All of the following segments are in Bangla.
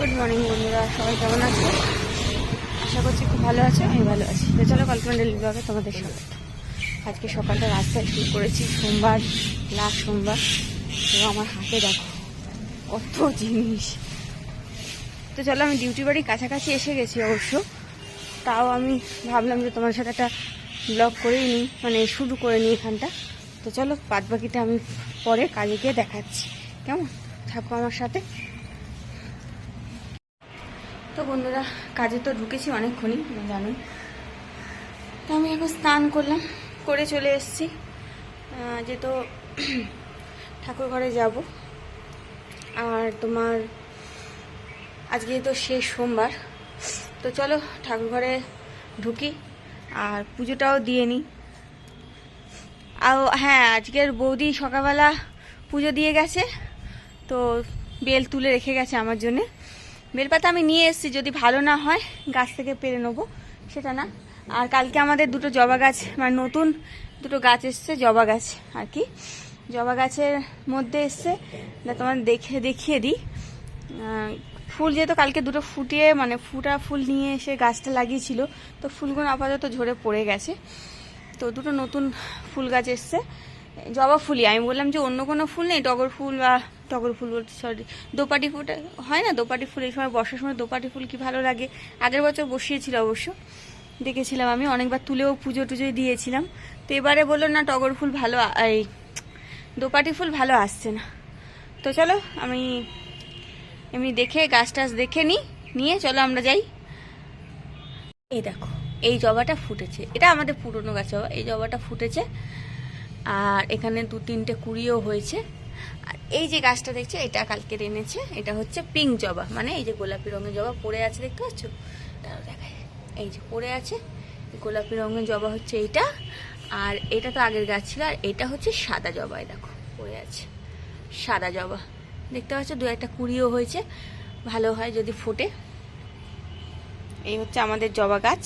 গুড মর্নিং বন্ধুরা, সবাই কেমন আছে? আশা করছি খুব ভালো আছে, আমি ভালো আছি। তো চলো কল্পনা ব্লগে তোমাদের সাথে আজকে সকালটা রাস্তায় শুরু করেছি, সোমবার, লাস্ট সোমবার। তো আমার হাতে দেখো, কত জিনিস। তো চলো, আমি ডিউটি বাড়ি কাছাকাছি এসে গেছি অবশ্য। তাও আমি ভাবলাম যে তোমার সাথে একটা ব্লগ করেই নিই মানে শুরু করে নিই এখানটা। তো চলো বাদ বাকিটা আমি পরে কাজে গিয়ে দেখাচ্ছি। কেমন? থাকো আমার সাথে। তো বন্ধুরা, কাজে তো ঢুকেছি অনেকক্ষণই জানোই। তো আমি এখন স্নান করলাম, করে চলে এসেছি। যে তো ঠাকুর ঘরে যাব। আর তোমার, আজকে তো শেষ সোমবার। তো চলো ঠাকুর ঘরে ঢুকি, আর পুজোটাও দিয়ে নিই। আর হ্যাঁ আজকের বৌদি সকালবেলা পুজো দিয়ে গেছে, তো বেল তুলে রেখে গেছে আমার জন্যে। বেলপাতা আমি নিয়ে এসেছি, যদি ভালো না হয় গাছ থেকে পেরে নেব, সেটা না। আর কালকে আমাদের দুটো জবা গাছ মানে নতুন দুটো গাছ এসছে, জবা গাছ আর কি। জবা গাছের মধ্যে এসছে তোমার দেখে, দেখিয়ে দিই। ফুল যেহেতু কালকে দুটো ফুটিয়ে মানে ফুটা ফুল নিয়ে এসে গাছটা লাগিয়েছিল, তো ফুলগুলো আপাতত ঝরে পড়ে গেছে। তো দুটো নতুন ফুল গাছ এসছে। জবা ফুলই। আমি বললাম যে অন্য কোনো ফুল নেই? টগর ফুল বা টগর ফুল বলতে সরি দোপাটি ফুল হয় না? দোপাটি ফুল, এই সময় বর্ষার সময় দোপাটি ফুল কি ভালো লাগে? আগের বছর বসিয়েছিল অবশ্য। দেখেছিলাম আমি, অনেকবার তুলেও পুজো টুজো দিয়েছিলাম। তো এবারে বলল, না, টগর ফুল ভালো এই দোপাটি ফুল ভালো আসছে না। তো চলো, আমি এমনি দেখে গাছ টাছ দেখে নিই নিয়ে চলো আমরা যাই। এই দেখো, এই জবাটা ফুটেছে। এটা আমাদের পুরনো গাছ জবা, এই জবাটা ফুটেছে। আর এখানে দু তিনটে কুড়িও হয়েছে। আর এই যে গাছটা দেখছ, এটা কালকে এনেছে, এটা হচ্ছে পিঙ্ক জবা। মানে এই যে গোলাপি রঙের জবা পড়ে আছে, দেখতে পাচ্ছ? তারও দেখায় এই যে পড়ে আছে, গোলাপি রঙের জবা হচ্ছে এইটা। আর এটা তো আগের গাছ ছিল, আর এটা হচ্ছে সাদা জবা, এই দেখো, পড়ে আছে। সাদা জবা। দেখতে পাচ্ছ, দু একটা কুড়িও হয়েছে। ভালো হয় যদি ফোটে। এই হচ্ছে আমাদের জবা গাছ।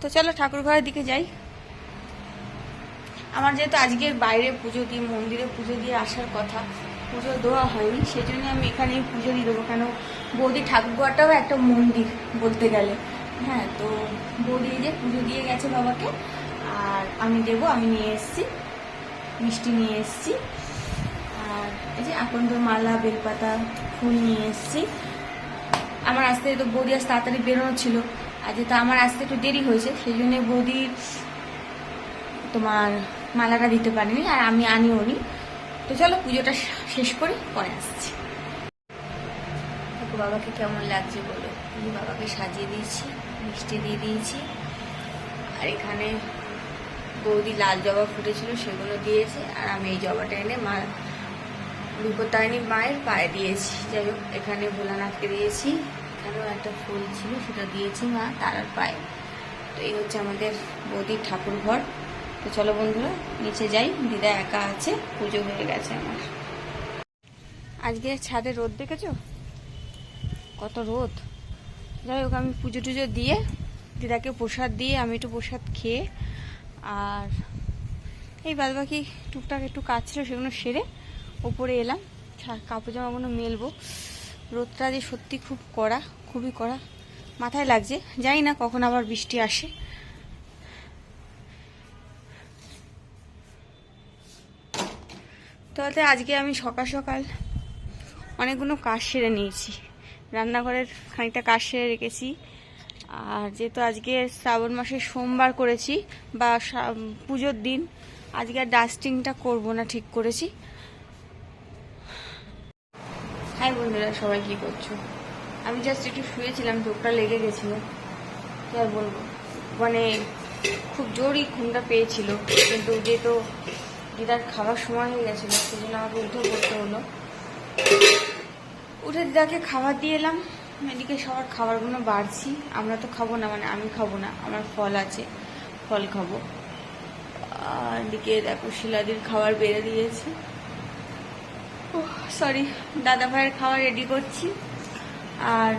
তো চলো ঠাকুর ঘরের দিকে যাই। আমার যেহেতু আজকের বাইরে পুজো দিয়ে, মন্দিরে পুজো দিয়ে আসার কথা, পুজো দেওয়া হয়নি সেই জন্য আমি এখানেই পুজো দিয়ে দেবো। কেন, বৌদি ঠাকুরঘরটাও একটা মন্দির বলতে গেলে। হ্যাঁ তো বৌদি যে পুজো দিয়ে গেছে বাবাকে, আর আমি দেব, আমি নিয়ে এসেছি, মিষ্টি নিয়ে এসেছি, আর এই যে আকন্দ মালা, বেলপাতা, ফুল নিয়ে এসেছি। আমার আসতে তো বৌদি আজ তাড়াতাড়ি বেরোনো ছিল আর যেহেতু আমার আসতে একটু দেরি হয়েছে, সেই জন্য বৌদি তোমার মালাটা দিতে পারিনি, আর আমি আনিও নি। তো চলো, পুজোটা শেষ করে, পরে আসছি। বাবাকে কেমন লাগছে বলো? আমি বাবাকে সাজিয়ে দিয়েছি, মিষ্টি দিয়ে দিয়েছি। আর এখানে বৌদি লাল জবা ফুটেছিল, সেগুলো দিয়েছে। আর আমি এই জবাটা এনে মা বিপত্তারিণী মায়ের পায়ে দিয়েছি। যাই হোক, এখানে ভোলানাথকে দিয়েছি। এখানেও একটা ফুল ছিল, সেটা দিয়েছি মা, তারার পায়ে। তো এই হচ্ছে আমাদের বৌদির ঠাকুর ঘর তো চলো বন্ধুরা, নিচে যাই। দিদা একা আছে, পুজো হয়ে গেছে আমার। আজকে ছাদে রোদ দেখেছ? কত রোদ। যাই হোক, আমি পুজো টুজো দিয়ে দিদাকে প্রসাদ দিয়ে, আমি একটু প্রসাদ খেয়ে আর এই বাদ বাকি টুকটাক একটু কাজ ছিল, সেগুলো সেরে ওপরে এলাম। কাপড় জামাগুলো মেলবো। রোদটা যে সত্যি খুব কড়া, খুবই কড়া, মাথায় লাগছে। জানি না কখন আবার বৃষ্টি আসে। তাহলে আজকে আমি সকাল সকাল অনেকগুলো কাজ সেরে নিয়েছি। রান্নাঘরের খানিকটা কাজ সেরে রেখেছি। আর যেহেতু আজকে শ্রাবণ মাসে সোমবার করেছি বা পুজোর দিন, আজকে আর ডাস্টিংটা করব না ঠিক করেছি। হাই বন্ধুরা, সবাই কি করছ? আমি জাস্ট একটু শুয়েছিলাম, চোখটা লেগে গেছিল। কি আর বলব? মানে খুব জোরই ঘুমটা পেয়েছিল, কিন্তু যেহেতু দিদার খাওয়ার সময় হয়ে গেছিল সেই জন্য আমাকে উঠে পড়তে হলো। উঠে দিদাকে খাবার দিয়ে এলাম। এদিকে সবার খাবারগুলো বাড়ছি। আমরা তো খাব না মানে আমি খাব না, আমার ফল আছে, ফল খাব। এদিকে দেখো শিলাদির খাবার বেড়ে দিয়েছি। সরি দাদা ভাইয়ের খাবার রেডি করছি। আর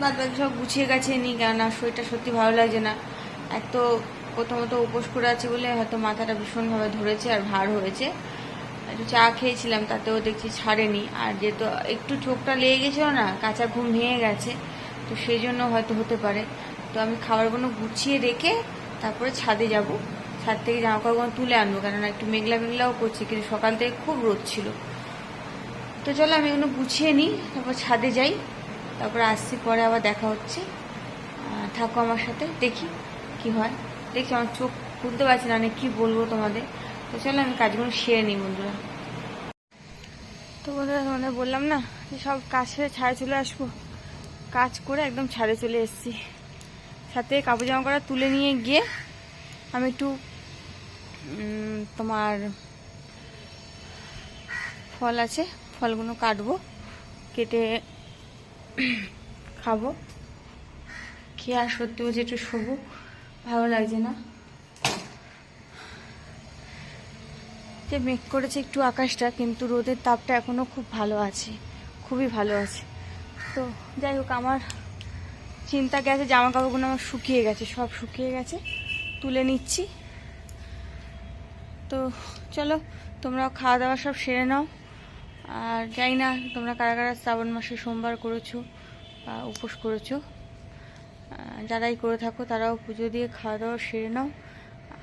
বাদ বাকি সব গুছিয়ে গেছে নি কেননা শরীরটা সত্যি ভালো লাগছে না। এক তো প্রথমত উপোস করে আছে বলে হয়তো মাথাটা ভীষণভাবে ধরেছে আর ভার হয়েছে। একটু চা খেয়েছিলাম, তাতেও দেখছি ছাড়েনি। আর যেহেতু একটু চোখটা লেগে গেছিল না, কাঁচা ঘুম ভেঙে গেছে, তো সেই জন্য হয়তো হতে পারে। তো আমি খাবারগুলো গুছিয়ে রেখে তারপরে ছাদে যাব। ছাদ থেকে জামা কাপড়গুলো তুলে আনব, কেননা একটু মেঘলা মেঘলাও করছে, কিন্তু সকাল থেকে খুব রোদ ছিল। তো চলো আমি এগুলো গুছিয়ে নিই, তারপর ছাদে যাই। তারপর আসছি, পরে আবার দেখা হচ্ছে। থাকো আমার সাথে, দেখি কি হয়। দেখি আমার চোখ খুলতে পারছি না অনেক কি বলব তোমাদের? তো চলো আমি কাজগুলো সেরে নিই বন্ধুরা। তো বন্ধুরা, তোমাদের বললাম না যে সব কাজ সেরে ছাড়ে চলে আসব। কাজ করে একদম ছাড়ে চলে এসেছি। সাথে কাপড় জামা করা তুলে নিয়ে গিয়ে আমি একটু তোমার ফল আছে, ফলগুলো কাটবো, কেটে খাব। খেয়ে আর সত্যি বলছি একটু শোবো। ভালো লাগছে না? যে মেঘ করেছে একটু আকাশটা, কিন্তু রোদের তাপটা এখনও খুব ভালো আছে, খুবই ভালো আছে। তো যাই হোক, আমার চিন্তা গেছে জামা কাপড়গুলো আমার শুকিয়ে গেছে, সব শুকিয়ে গেছে, তুলে নিচ্ছি। তো চলো, তোমরাও খাওয়া দাওয়া সব সেরে নাও। আর যাই না তোমরা কারা কারা শ্রাবণ মাসে সোমবার করেছ বা উপোস করেছ। যারাই করে থাকো তারাও পুজো দিয়ে খাওয়া দাওয়া সেরে নাও।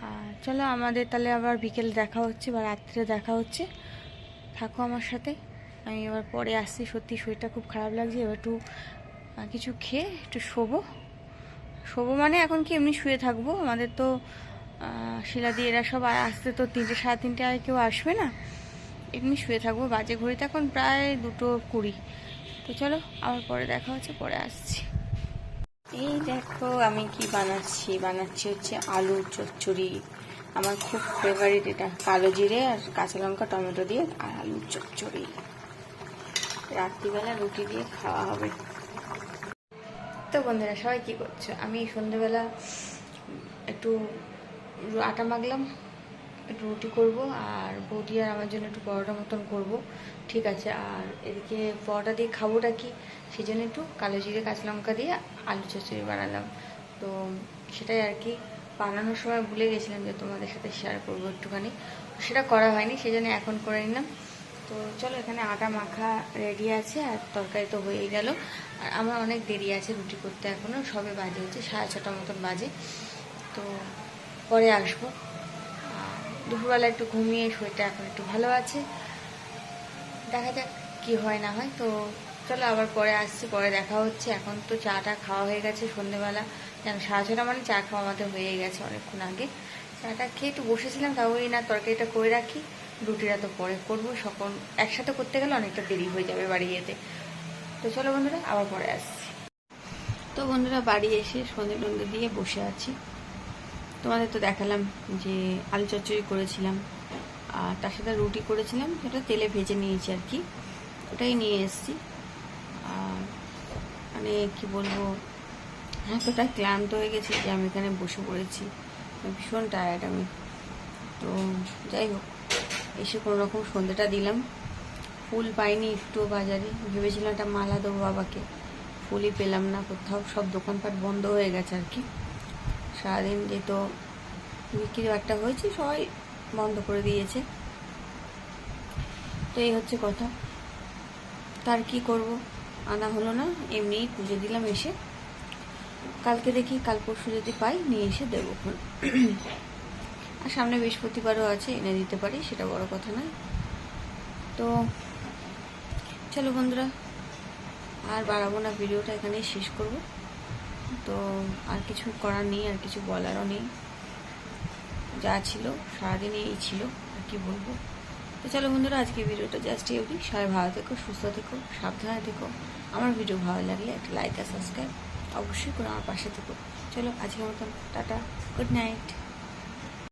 আর চলো আমাদের তাহলে আবার বিকেল দেখা হচ্ছে বা রাত্রে দেখা হচ্ছে। থাকো আমার সাথে। আমি এবার পরে আসছি। সত্যি শরীরটা খুব খারাপ লাগছে। এবার একটু কিছু খেয়ে একটু শোবো। শোবো মানে এখন কি এমনি শুয়ে থাকব? আমাদের তো শিলা দিয়ে এরা সব আসতে তো তিনটে, সাড়ে তিনটে আর কেউ আসবে না। এমনি শুয়ে থাকব। বাজে ঘড়িতে এখন প্রায় দুটো কুড়ি। তো চলো আবার পরে দেখা হচ্ছে, পরে আসছি। এই দেখো আমি কি বানাচ্ছি? বানাচ্ছি হচ্ছে আলু চচ্চড়ি। আমার খুব ফেভারিট এটা। কালো জিরে আর কাঁচা লঙ্কা, টমেটো দিয়ে আর আলুর চচ্চড়ি। রাত্রিবেলা রুটি দিয়ে খাওয়া হবে। তো বন্ধুরা, সবাই কি করছ? আমি সন্ধ্যেবেলা একটু আটা মাখলাম। একটু রুটি করব আর বৌদি আর আমার জন্য একটু পরোটা মতন করব। ঠিক আছে, আর এদিকে পরোটা দিয়ে খাবোটা কি? সেই জন্য একটু কালো জিরে, কাঁচা লঙ্কা দিয়ে আলু চচ্চড়ি বানালাম। তো সেটাই আর কি, বানানোর সময় ভুলে গেছিলাম যে তোমাদের সাথে শেয়ার করব একটুখানি। সেটা করা হয়নি সেই জন্য এখন করে নিলাম। তো চলো, এখানে আটা মাখা রেডি আছে আর তরকারি তো হয়েই গেল। আর আমার অনেক দেরি আছে রুটি করতে এখনও সবে বাজে হচ্ছে, সাড়ে ছটার মতন বাজে। তো পরে আসব। দুপুরবেলা একটু ঘুমিয়ে শরীরটা এখন একটু ভালো আছে। দেখা যাক কি হয় না হয়। তো চলো আবার পরে আসছি, পরে দেখা হচ্ছে। এখন তো চাটা খাওয়া হয়ে গেছে সন্ধেবেলা। যেন সাড়ে ছটা মানে চা খাওয়া আমাদের হয়ে গেছে অনেকক্ষণ আগে। চাটা খেয়ে একটু বসেছিলাম, তাও ওই না তরকারিটা করে রাখি। রুটিটা তো পরে করব। সকল একসাথে করতে গেলে অনেকটা দেরি হয়ে যাবে বাড়ি যেতে। তো চলো বন্ধুরা, আবার পরে আসছি। তো বন্ধুরা, বাড়ি এসে সন্ধে টন্ধে দিয়ে বসে আছি। তোমাদের তো দেখালাম যে আলু চচ্চড়ি করেছিলাম, আর তার সাথে রুটি করেছিলাম, সেটা তেলে ভেজে নিয়েছি আর কি। ওটাই নিয়ে এসেছি। আর মানে কি বলব হ্যাঁ এতটা ক্লান্ত হয়ে গেছি যে আমি এখানে বসে পড়েছি। ভীষণ টায়ার্ড আমি। তো যাই হোক, এসে কোনো রকম সন্ধ্যেটা দিলাম। ফুল পাইনি একটু বাজারে। ভেবেছিলাম একটা মালা দেবো বাবাকে। ফুলই পেলাম না, কোথাও সব দোকানপাট বন্ধ হয়ে গেছে আর কি। সারাদিন যেহেতু বিক্রি একটা হয়েছে, সবাই বন্ধ করে দিয়েছে। তো এই হচ্ছে কথা। তার কি করব? আনা হলো না এমনিই পুজো দিলাম এসে। কালকে দেখি, কাল পরশু যদি পাই, নিয়ে এসে দেবো আর সামনে বৃহস্পতিবারও আছে, এনে দিতে পারি, সেটা বড় কথা নয়। তো চলো বন্ধুরা, আর বাড়াবো না, ভিডিওটা এখানেই শেষ করব। তো আর কিছু করার নেই, আর কিছু বলারও নেই। যা ছিল সারাদিন এই ছিল, আর কি বলব। তো চলো বন্ধুরা আজকে ভিডিওটা জাস্ট এই অবধি। সবাই ভালো থেকো, সুস্থ থেকো, সাবধানে থেকো। আমার ভিডিও ভালো লাগলে একটা লাইক আর সাবস্ক্রাইব অবশ্যই করে আমার পাশে থেকো। চলো আজকের মতন, টাটা গুড নাইট